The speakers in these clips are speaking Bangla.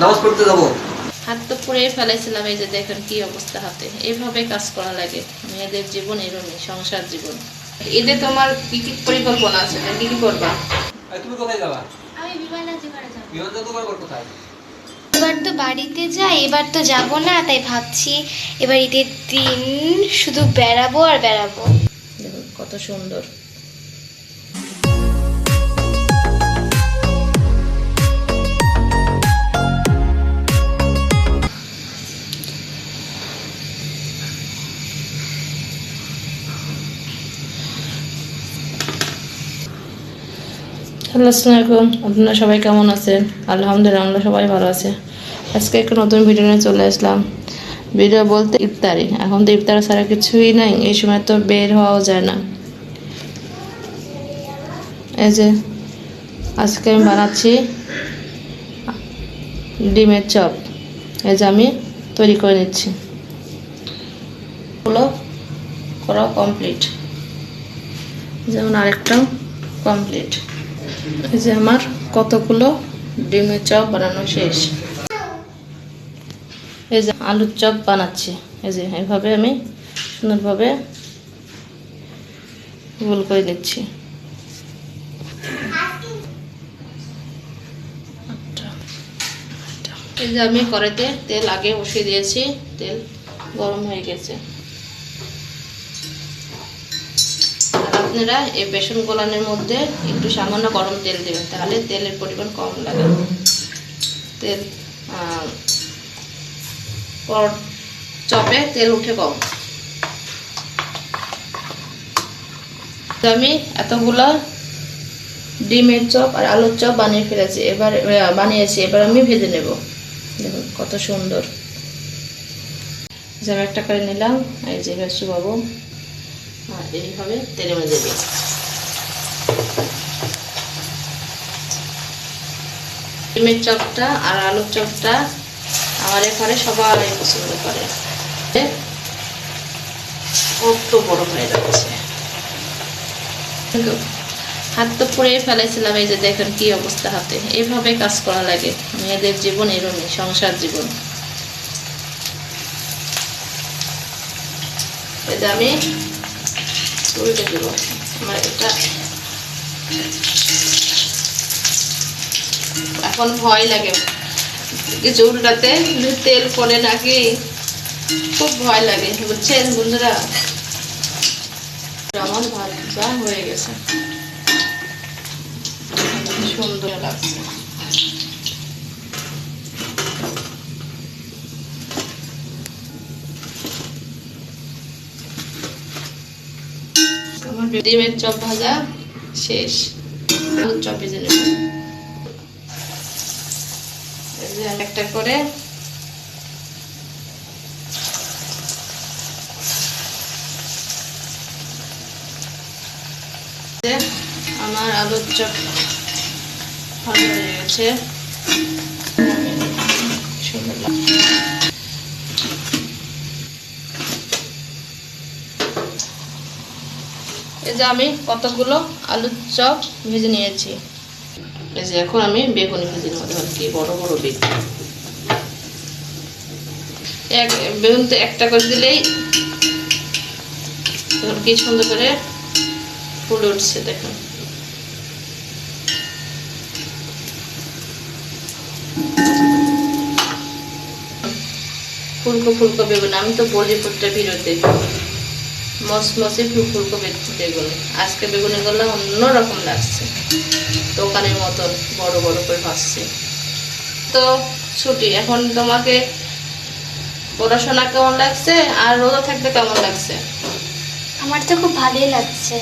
নামাজ পড়তে যাব। হাত তো পুড়ে ফেলাইছিলাম এই যে দেখেন কি অবস্থা হাতে। এইভাবে কাজ করা লাগে মেয়েদের জীবন এরমই সংসার জীবন। ঈদে তোমার কি কি পরিকল্পনা আছে? কি কি করবা? তুমি কোথায় যাবা? আমি বিমানে যেখানে যাব। বিমান যাত্রা কোথায়? এবার তো বাড়িতে যাই এবার তো যাব না তাই ভাবছি এবার ঈদের দিন শুধু বেড়াবো আর বেড়াবো। দেখুন কত সুন্দর। আসসালামাইকুম আপনারা সবাই কেমন আছেন? আলহামদুলিল্লাহ, আমরা সবাই ভালো আছে। আজকে একটা নতুন ভিডিও নিয়ে চলে আসলাম। ভিডিও বলতে ইফতারি। এখন তো ইফতার ছাড়া কিছুই নাই, এই সময় তো বের হওয়াও যায় না। এই যে, আজকে আমি বানাচ্ছি ডিমের চপ। এই যে আমি তৈরি করে নিচ্ছি। করা কমপ্লিট যেমন আরেকটাও কমপ্লিট এই যে আমার কতগুলো ডিমের চপ বানানো শেষ। এই যে আলুর চপ বানাচ্ছি। এই যে এইভাবে আমি সুন্দরভাবে গোল করে নিচ্ছি। আটটা, আটটা। এই যে আমি কড়াইতে তেল আগে বসিয়ে দিয়েছি। তেল গরম হয়ে গেছে। আপনারা এই বেসন গোলানের মধ্যে একটু সামান্য গরম তেল দেবেন, তাহলে তেলের পরিমাণ কম লাগে। তেল চপে তেল উঠে কম। আমি এতগুলো ডিমের চপ আর আলুর চপ বানিয়ে ফেলেছি, এবার বানিয়েছি, এবার আমি ভেজে নেব। দেখুন কত সুন্দর। আমি একটা করে নিলাম, এই যে এবার শুভাবো এইভাবে তেলে মেজে দিই ডিমের চপটা আর আলুর চপটা আমার এখানে সবাই পছন্দ করে। কত বড় হয়ে যাচ্ছে। হাত তো পুড়ে ফেলাইছিলাম, এই যে দেখেন কি অবস্থা হাতে। এইভাবে কাজ করা লাগে, মেয়েদের জীবন এরমই, সংসার জীবন। যে আমি উল্টে দেব আমার এটা এখন ভয় লাগে। কিছু তেল পড়ে নাকি? খুব ভয় লাগে, বুঝছেন বন্ধুরা? আমার ভাজা হয়ে গেছে। সুন্দর লাগছে আমার ডিমের চপ ভাজা শেষ। চপ ভেজে একটা করে আমার আলুর চপ ভালো হয়ে গেছে। এই যে আমি কতগুলো আলুর চপ ভেজে নিয়েছি। এই যে এখন আমি বেগুনি ভেজে নেব। দেখুন কি বড় বড় বেগুন। এক, বেগুন তো একটা করে দিলেই দেখুন কি সুন্দর করে ফুল উঠছে, দেখুন। ফুলকো ফুলকো বেগুন। আমি তো বলি প্রত্যেক ভিডিওতে। মসমসে ফুলকো বেগুন। আজকে বেগুনিগুলো অন্যরকম লাগছে। দোকানের মতো বড় বড় করে ভাসছে তো ছুটি। এখন তোমাকে পড়াশোনা কেমন লাগছে? আর রোদা থাকতে কেমন লাগছে? আমার তো খুব ভালোই লাগছে।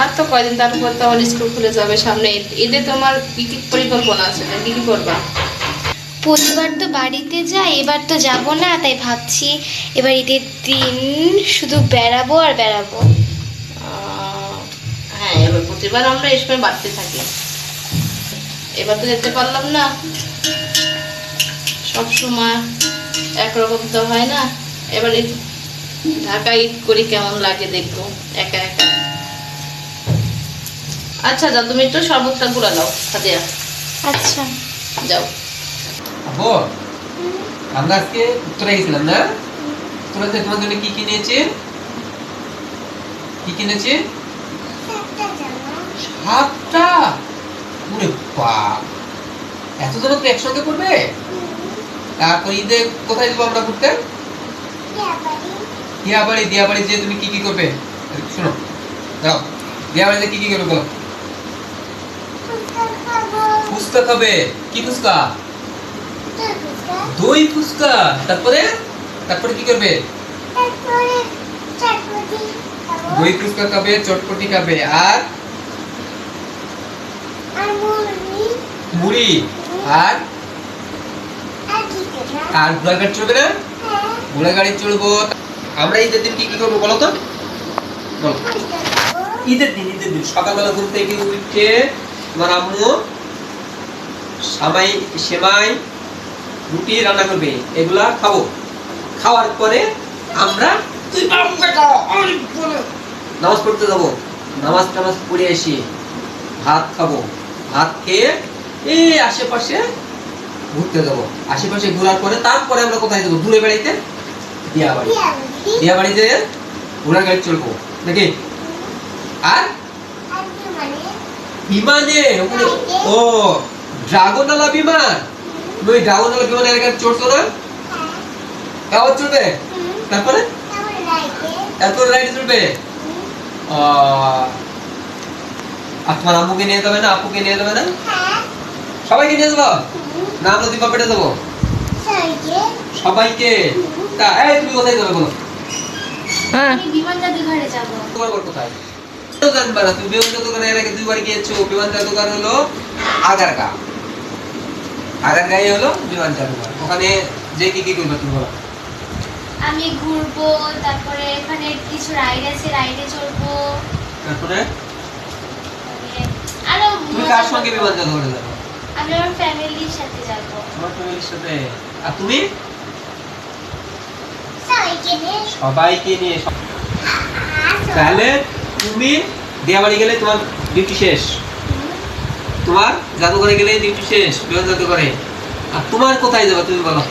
আর তো কয়দিন তারপর তো আমার স্কুল খুলে যাবে সামনে। ঈদে তোমার কি কি পরিকল্পনা আছে? কি কি করবা? প্রতিবার তো বাড়িতে যাই এবার তো যাব না তাই ভাবছি এবার ঈদের দিন শুধু বেড়াবো আর বেড়াবো। হ্যাঁ এবার প্রতিবার আমরা এই সময় বাড়তে থাকি। এবার তো যেতে পারলাম না। সব সময় একরকম তো হয় না। এবার ঢাকা ঈদ করি কেমন লাগে দেখব একা একা। আচ্ছা যাও তুমি একটু শরবতটা গুঁড়া দাও সাদিয়া আচ্ছা। যাও। খাব? আমরা আজকে উত্তরে গেছিলাম, না? উত্তরাতে তোমার জন্য কি কি নিয়েছে কি কিনেছে? সাতটা ওরে বাপ! এত জন তো একসঙ্গে করবে তারপর ঈদে কোথায় যাব আমরা ঘুরতে? দিয়াবাড়ি। দিয়াবাড়ি যে তুমি কি কি করবে? শোনো দাও দিয়াবাড়িতে কি কি করবে বলো? ফুচকা খাবে? কি ফুচকা? দই ফুচকা। তারপরে? তারপরে কি করবে? দই ফুচকা খাবে চটপটি খাবে। আর? মুড়ি। আর? আর ঘোড়া গাড়ি চলবে না? ঘোড়া গাড়ি চলবো। আমরা ঈদের দিন কি কি করব বলো তো? বলো। ঈদের দিন ঈদের দিন। সকালবেলা ঘুম থেকে উঠে তোমার আম্মু সামাই সেমাই রুটি রান্না করবে এগুলা খাব। খাওয়ার পরে আমরা নামাজ পড়তে যাব। নামাজ টামাজ পড়ে এসে ভাত খাব। ভাত খেয়ে এই আশেপাশে ঘুরতে যাব। আশেপাশে ঘোরার পরে তারপরে আমরা কোথায় যাব? দূরে বেড়াইতে? দিয়া বাড়ি দিয়া বাড়িতে ঘোড়া গাড়ি চলবো নাকি? আর বিমানে ও ড্রাগনওয়ালা বিমান। তুমি ওই ড্রাগনওয়ালা বিমানের এলাকায় চড়ছো না কেমন চলবে তারপরে তারপরে? রাইডে চলবে আহ, আর তোমার আম্মুকে নিয়ে যাবে না আপুকে নিয়ে যাবে না? সবাইকে নিয়ে যাব? না আমরা দুই বাপেটে যাব সবাইকে? তা এই তুমি কোথায় যাবে বলো? হ্যাঁ। আমি বিমান জাদুঘরে যাব। তোমার কোথায়? তো জানবে তুমি বিমান দোকানে এর আগে দুইবার গিয়েছো। বিমান দোকান হলো আগারগা। আগারগাঁই হলো বিমান জাদুঘর ওখানে যে কি কি করবে তুমি বলো। আমি ঘুরবো তারপরে এখানে কিছু রাইড আছে রাইডে চলবো তারপরে? আরও তুমি কার সঙ্গে। বিমান জাদুঘরে যাবে আমি আমার ফ্যামিলির সাথে যাব। তোমার ফ্যামিলির সাথে। আর তুমি? সবাইকে নিয়ে। সব- তাহলে তুমি দিয়াবাড়ি গেলে তোমার ডিউটি শেষ। তোমার জাদুঘরে গেলে ডিউটি শেষ বিমান জাদুঘরে। আর তোমার কোথায় যাবে তুমি বলো?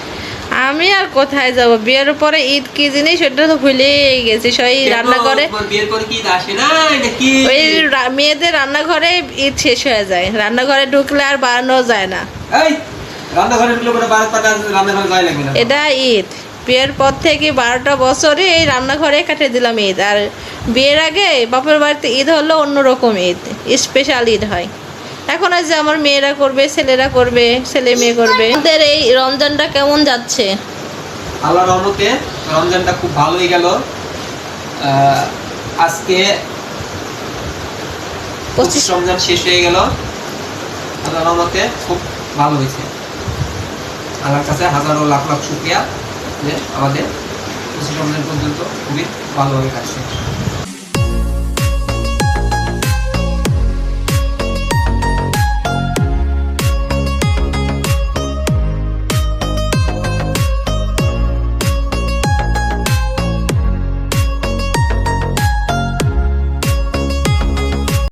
আমি আর কোথায় যাব? বিয়ের পরে ঈদ কি জিনিস সেটা তো ভুলেই গেছি। সবাই? রান্নাঘরে বিয়ের পরে কি আসে না? নাকি ওই মেয়েদের রান্নাঘরে ঈদ শেষ হয়ে যায়। রান্নাঘরে ঢুকলে আর বাড়ানো যায় না। এই রান্নাঘরে ঢুকলে পরে টাকা রান্নাঘরে যাই লাগবে না। এটা ঈদ। বিয়ের পর থেকে বারোটা বছরে এই রান্নাঘরে কাটিয়ে দিলাম ঈদ। আর বিয়ের আগে বাপের বাড়িতে ঈদ হলো অন্যরকম ঈদ। স্পেশাল ঈদ হয়। এখন আজ আমার মেয়েরা করবে, ছেলেরা করবে, ছেলে মেয়ে করবে। আমাদের এই রমজানটা কেমন যাচ্ছে? আল্লাহ রহমতে রমজানটা খুব ভালোই গেল। আজকে পঁচিশ রমজান শেষ হয়ে গেল। আল্লাহ রহমতে খুব ভালো হয়েছে। আল্লাহর কাছে হাজারো লাখ লাখ শুক্রিয়া যে আমাদের পঁচিশ রমজান পর্যন্ত খুবই ভালোভাবে কাটছে।